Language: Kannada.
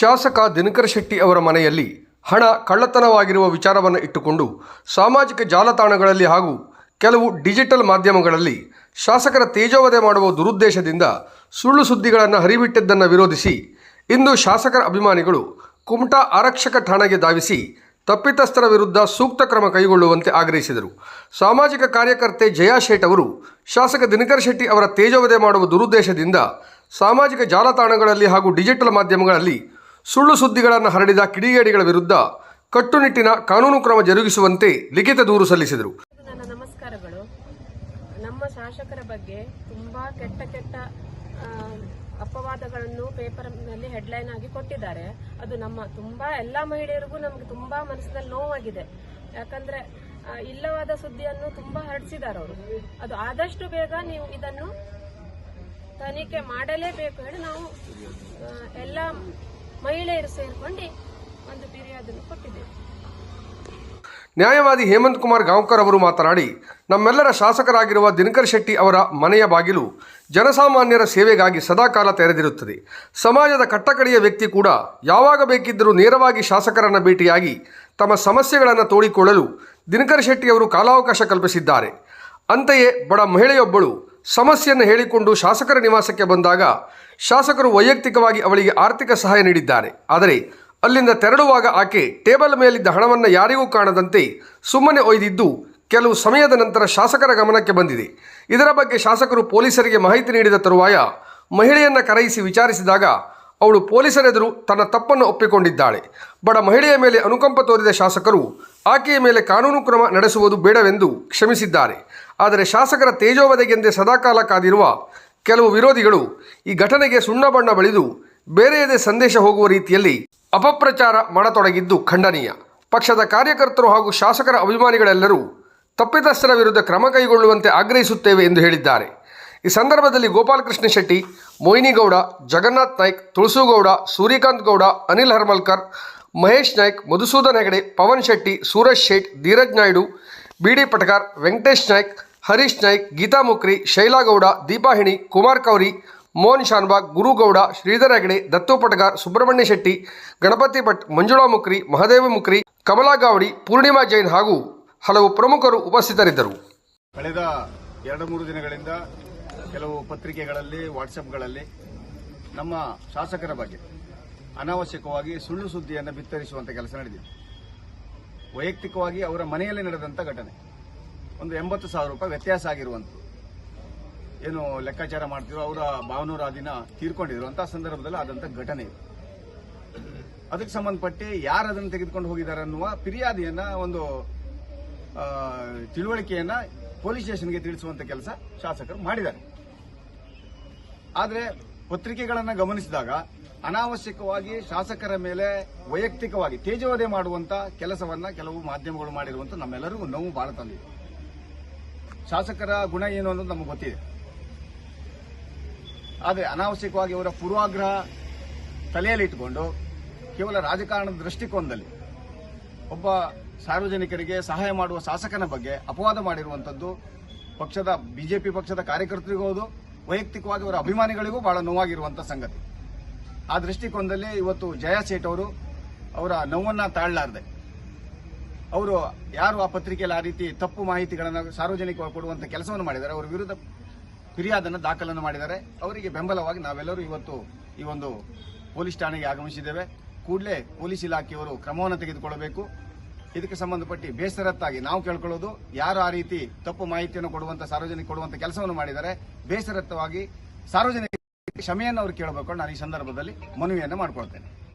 ಶಾಸಕ ದಿನಕರ ಶೆಟ್ಟಿ ಅವರ ಮನೆಯಲ್ಲಿ ಹಣ ಕಳ್ಳತನವಾಗಿರುವ ವಿಚಾರವನ್ನು ಇಟ್ಟುಕೊಂಡು ಸಾಮಾಜಿಕ ಜಾಲತಾಣಗಳಲ್ಲಿ ಹಾಗೂ ಕೆಲವು ಡಿಜಿಟಲ್ ಮಾಧ್ಯಮಗಳಲ್ಲಿ ಶಾಸಕರ ತೇಜೋವಧೆ ಮಾಡುವ ದುರುದ್ದೇಶದಿಂದ ಸುಳ್ಳು ಸುದ್ದಿಗಳನ್ನು ಹರಿಬಿಟ್ಟಿದ್ದನ್ನು ವಿರೋಧಿಸಿ ಇಂದು ಶಾಸಕರ ಅಭಿಮಾನಿಗಳು ಕುಮಟಾ ಆರಕ್ಷಕ ಠಾಣೆಗೆ ಧಾವಿಸಿ ತಪ್ಪಿತಸ್ಥರ ವಿರುದ್ಧ ಸೂಕ್ತ ಕ್ರಮ ಕೈಗೊಳ್ಳುವಂತೆ ಆಗ್ರಹಿಸಿದರು. ಸಾಮಾಜಿಕ ಕಾರ್ಯಕರ್ತೆ ಜಯಾ ಶೇಟ್ ಅವರು ಶಾಸಕ ದಿನಕರ ಶೆಟ್ಟಿ ಅವರ ತೇಜೋವಧೆ ಮಾಡುವ ದುರುದ್ದೇಶದಿಂದ ಸಾಮಾಜಿಕ ಜಾಲತಾಣಗಳಲ್ಲಿ ಹಾಗೂ ಡಿಜಿಟಲ್ ಮಾಧ್ಯಮಗಳಲ್ಲಿ ಸುಳ್ಳು ಸುದ್ದಿಗಳನ್ನು ಹರಡಿದ ಕಿಡಿಗೇಡಿಗಳ ವಿರುದ್ಧ ಕಟ್ಟುನಿಟ್ಟಿನ ಕಾನೂನು ಕ್ರಮ ಜರುಗಿಸುವಂತೆ ಲಿಖಿತ ದೂರು ಸಲ್ಲಿಸಿದರು. ನಮಸ್ಕಾರಗಳು. ನಮ್ಮ ಶಾಸಕರ ಬಗ್ಗೆ ತುಂಬಾ ಕೆಟ್ಟ ಕೆಟ್ಟ ಅಪವಾದಗಳನ್ನು ಪೇಪರ್ನಲ್ಲಿ ಹೆಡ್ಲೈನ್ ಆಗಿ ಕೊಟ್ಟಿದ್ದಾರೆ. ಅದು ನಮ್ಮ ತುಂಬಾ ಎಲ್ಲಾ ಮಹಿಳೆಯರಿಗೂ ನಮಗೆ ತುಂಬಾ ಮನಸ್ಸಿನಲ್ಲಿ ನೋವಾಗಿದೆ. ಯಾಕಂದ್ರೆ ಇಲ್ಲವಾದ ಸುದ್ದಿಯನ್ನು ತುಂಬಾ ಹರಡಿಸಿದ್ದಾರೆ ಅವರು. ಅದು ಆದಷ್ಟು ಬೇಗ ನೀವು ಇದನ್ನು ತನಿಖೆ ಮಾಡಲೇಬೇಕು ಹೇಳಿ ನಾವು ಎಲ್ಲ ಮಹಿಳೆಯರು ಸೇರ್ಕೊಂಡು ಒಂದು ಫಿರ್ಯಾದನ್ನು ಕೊಟ್ಟಿದ್ದೇವೆ ನ್ಯಾಯವಾದಿ ಹೇಮಂತ್ ಕುಮಾರ್ ಗಾಂವ್ಕರ್ ಅವರು ಮಾತನಾಡಿ, ನಮ್ಮೆಲ್ಲರ ಶಾಸಕರಾಗಿರುವ ದಿನಕರ್ ಶೆಟ್ಟಿ ಅವರ ಮನೆಯ ಬಾಗಿಲು ಜನಸಾಮಾನ್ಯರ ಸೇವೆಗಾಗಿ ಸದಾಕಾಲ ತೆರೆದಿರುತ್ತದೆ. ಸಮಾಜದ ಕಟ್ಟಕಡೆಯ ವ್ಯಕ್ತಿ ಕೂಡ ಯಾವಾಗ ಬೇಕಿದ್ದರೂ ನೇರವಾಗಿ ಶಾಸಕರನ್ನು ಭೇಟಿಯಾಗಿ ತಮ್ಮ ಸಮಸ್ಯೆಗಳನ್ನು ತೋಡಿಕೊಳ್ಳಲು ದಿನಕರ್ ಶೆಟ್ಟಿ ಅವರು ಕಾಲಾವಕಾಶ ಕಲ್ಪಿಸಿದ್ದಾರೆ. ಅಂತೆಯೇ ಬಡ ಮಹಿಳೆಯೊಬ್ಬಳು ಸಮಸ್ಯೆಯನ್ನು ಹೇಳಿಕೊಂಡು ಶಾಸಕರ ನಿವಾಸಕ್ಕೆ ಬಂದಾಗ ಶಾಸಕರು ವೈಯಕ್ತಿಕವಾಗಿ ಅವಳಿಗೆ ಆರ್ಥಿಕ ಸಹಾಯ ನೀಡಿದ್ದಾರೆ. ಆದರೆ ಅಲ್ಲಿಂದ ತೆರಳುವಾಗ ಆಕೆ ಟೇಬಲ್ ಮೇಲಿದ್ದ ಹಣವನ್ನು ಯಾರಿಗೂ ಕಾಣದಂತೆ ಸುಮ್ಮನೆ ಒಯ್ದಿದ್ದು ಕೆಲವು ಸಮಯದ ನಂತರ ಶಾಸಕರ ಗಮನಕ್ಕೆ ಬಂದಿದೆ. ಇದರ ಬಗ್ಗೆ ಶಾಸಕರು ಪೊಲೀಸರಿಗೆ ಮಾಹಿತಿ ನೀಡಿದ ತರುವಾಯ ಮಹಿಳೆಯನ್ನು ಕರೆಯಿಸಿ ವಿಚಾರಿಸಿದಾಗ ಅವಳು ಪೊಲೀಸರೆದುರು ತನ್ನ ತಪ್ಪನ್ನು ಒಪ್ಪಿಕೊಂಡಿದ್ದಾಳೆ. ಬಡ ಮಹಿಳೆಯ ಮೇಲೆ ಅನುಕಂಪ ತೋರಿದ ಶಾಸಕರು ಆಕೆಯ ಮೇಲೆ ಕಾನೂನು ಕ್ರಮ ನಡೆಸುವುದು ಬೇಡವೆಂದು ಕ್ಷಮಿಸಿದ್ದಾರೆ. ಆದರೆ ಶಾಸಕರ ತೇಜೋವಧೆಗೆಂದೇ ಸದಾಕಾಲ ಕಾದಿರುವ ಕೆಲವು ವಿರೋಧಿಗಳು ಈ ಘಟನೆಗೆ ಸುಣ್ಣ ಬಣ್ಣ ಬಳಿದು ಬೇರೆಯದೇ ಸಂದೇಶ ಹೋಗುವ ರೀತಿಯಲ್ಲಿ ಅಪಪ್ರಚಾರ ಮಾಡತೊಡಗಿದ್ದು ಖಂಡನೀಯ. ಪಕ್ಷದ ಕಾರ್ಯಕರ್ತರು ಹಾಗೂ ಶಾಸಕರ ಅಭಿಮಾನಿಗಳೆಲ್ಲರೂ ತಪ್ಪಿತಸ್ಥರ ವಿರುದ್ಧ ಕ್ರಮ ಕೈಗೊಳ್ಳುವಂತೆ ಆಗ್ರಹಿಸುತ್ತೇವೆ ಎಂದು ಹೇಳಿದ್ದಾರೆ. ಈ ಸಂದರ್ಭದಲ್ಲಿ ಗೋಪಾಲಕೃಷ್ಣ ಶೆಟ್ಟಿ, ಮೋಹಿನಿಗೌಡ, ಜಗನ್ನಾಥ್ ನಾಯ್ಕ್, ತುಳಸುಗೌಡ, ಸೂರ್ಯಕಾಂತ್ ಗೌಡ, ಅನಿಲ್ ಹರ್ಮಲ್ಕರ್, ಮಹೇಶ್ ನಾಯ್ಕ್, ಮಧುಸೂದನ್ ಹೆಗಡೆ, ಪವನ್ ಶೆಟ್ಟಿ, ಸೂರಜ್ ಶೇಟ್, ಧೀರಜ್ ನಾಯ್ಡು ಬಿ ಡಿ ಪಟಕಾರ್ ವೆಂಕಟೇಶ್ ನಾಯ್ಕ್, ಹರೀಶ್ ನಾಯ್ಕ್, ಗೀತಾ ಮುಕ್ರಿ ಶೈಲಾಗೌಡ ದೀಪಾಹಿಣಿ ಕುಮಾರ್ ಕೌರಿ, ಮೋಹನ್ ಶಾನ್ಬಾಗ್ ಗುರುಗೌಡ ಶ್ರೀಧರ್ ಹೆಗಡೆ, ದತ್ತು ಪಟಗಾರ್, ಸುಬ್ರಹ್ಮಣ್ಯ ಶೆಟ್ಟಿ, ಗಣಪತಿ ಭಟ್, ಮಂಜುಳಾ ಮುಕ್ರಿ, ಮಹದೇವ ಮುಕ್ರಿ, ಕಮಲಾ ಗಾವಡಿ, ಪೂರ್ಣಿಮಾ ಜೈನ್ ಹಾಗೂ ಹಲವು ಪ್ರಮುಖರು ಉಪಸ್ಥಿತರಿದ್ದರು. ಕಳೆದ ಎರಡು ಮೂರು ದಿನಗಳಿಂದ ಕೆಲವು ಪತ್ರಿಕೆಗಳಲ್ಲಿ ವಾಟ್ಸಪ್ಗಳಲ್ಲಿ ನಮ್ಮ ಶಾಸಕರ ಬಗ್ಗೆ ಅನಾವಶ್ಯಕವಾಗಿ ಸುಳ್ಳು ಸುದ್ದಿಯನ್ನು ಬಿತ್ತರಿಸುವಂತ ಕೆಲಸ ನಡೆದಿದೆ. ವೈಯಕ್ತಿಕವಾಗಿ ಅವರ ಮನೆಯಲ್ಲಿ ನಡೆದಂಥ ಘಟನೆ. ಒಂದು ಎಂಬತ್ತು ಸಾವಿರ ರೂಪಾಯಿ ವ್ಯತ್ಯಾಸ ಆಗಿರುವಂಥದ್ದು. ಏನು ಲೆಕ್ಕಾಚಾರ ಮಾಡ್ತಿರೋ ಅವರ ಭಾವನೂರ ದಿನ ತೀರ್ಕೊಂಡಿದ್ರು. ಅಂತ ಸಂದರ್ಭದಲ್ಲಿ ಆದಂಥ ಘಟನೆ ಇದೆ. ಅದಕ್ಕೆ ಸಂಬಂಧಪಟ್ಟು ಯಾರು ಅದನ್ನು ತೆಗೆದುಕೊಂಡು ಹೋಗಿದ್ದಾರೆ ಅನ್ನುವ ಫಿರ್ಯಾದಿಯನ್ನ ಒಂದು ತಿಳುವಳಿಕೆಯನ್ನ ಪೊಲೀಸ್ ಸ್ಟೇಷನ್ಗೆ ತಿಳಿಸುವಂತ ಕೆಲಸ ಶಾಸಕರು ಮಾಡಿದ್ದಾರೆ. ಆದರೆ ಪತ್ರಿಕೆಗಳನ್ನು ಗಮನಿಸಿದಾಗ ಅನಾವಶ್ಯಕವಾಗಿ ಶಾಸಕರ ಮೇಲೆ ವೈಯಕ್ತಿಕವಾಗಿ ತೇಜೋವದೆ ಮಾಡುವಂತ ಕೆಲಸವನ್ನ ಕೆಲವು ಮಾಧ್ಯಮಗಳು ಮಾಡಿರುವಂತ ನಮ್ಮೆಲ್ಲರಿಗೂ ನೋವು ಬಹಳ ತಂದಿದೆ. ಶಾಸಕರ ಗುಣ ಏನು ಅನ್ನೋದು ನಮಗೆ ಗೊತ್ತಿದೆ. ಆದರೆ ಅನಾವಶ್ಯಕವಾಗಿ ಅವರ ಪೂರ್ವಾಗ್ರಹ ತಲೆಯಲ್ಲಿ ಇಟ್ಟುಕೊಂಡು ಕೇವಲ ರಾಜಕಾರಣದ ದೃಷ್ಟಿಕೋನದಲ್ಲಿ ಒಬ್ಬ ಸಾರ್ವಜನಿಕರಿಗೆ ಸಹಾಯ ಮಾಡುವ ಶಾಸಕನ ಬಗ್ಗೆ ಅಪವಾದ ಮಾಡಿರುವಂಥದ್ದು ಪಕ್ಷದ, ಬಿಜೆಪಿ ಪಕ್ಷದ ಕಾರ್ಯಕರ್ತರಿಗೂ ಹೌದು, ವೈಯಕ್ತಿಕವಾಗಿ ಅವರ ಅಭಿಮಾನಿಗಳಿಗೂ ಬಹಳ ನೋವಾಗಿರುವಂಥ ಸಂಗತಿ. ಆ ದೃಷ್ಟಿಕೋನದಲ್ಲಿ ಇವತ್ತು ಜಯಾ ಸೇಠ್ ಅವರು ಅವರ ನೋವನ್ನು ತಾಳ್ಲಾರದೆ. ಅವರು ಯಾರು ಆ ಪತ್ರಿಕೆಯಲ್ಲಿ ಆ ರೀತಿ ತಪ್ಪು ಮಾಹಿತಿಗಳನ್ನು ಸಾರ್ವಜನಿಕವಾಗಿ ಕೊಡುವಂಥ ಕೆಲಸವನ್ನು ಮಾಡಿದ್ದಾರೆ, ಅವರ ವಿರುದ್ಧ ಫಿರ್ಯಾದನ್ನು ದಾಖಲನ್ನು ಮಾಡಿದ್ದಾರೆ. ಅವರಿಗೆ ಬೆಂಬಲವಾಗಿ ನಾವೆಲ್ಲರೂ ಇವತ್ತು ಈ ಒಂದು ಪೊಲೀಸ್ ಠಾಣೆಗೆ ಆಗಮಿಸಿದ್ದೇವೆ. ಕೂಡಲೇ ಪೊಲೀಸ್ ಇಲಾಖೆಯವರು ಕ್ರಮವನ್ನು ತೆಗೆದುಕೊಳ್ಳಬೇಕು. ಇದಕ್ಕೆ ಸಂಬಂಧಪಟ್ಟಿ ಬೇಸರತ್ತಾಗಿ ನಾವು ಕೇಳ್ಕೊಳ್ಳೋದು, ಯಾರು ಆ ರೀತಿ ತಪ್ಪು ಮಾಹಿತಿಯನ್ನು ಕೊಡುವಂತ, ಸಾರ್ವಜನಿಕ ಕೊಡುವಂತ ಕೆಲಸವನ್ನು ಮಾಡಿದರೆ ಬೇಸರತ್ತವಾಗಿ ಸಾರ್ವಜನಿಕ ಕ್ಷಮೆಯನ್ನು ಅವರು ಕೇಳಬೇಕು ನಾನು ಈ ಸಂದರ್ಭದಲ್ಲಿ ಮನವಿಯನ್ನು ಮಾಡಿಕೊಳ್ತೇನೆ.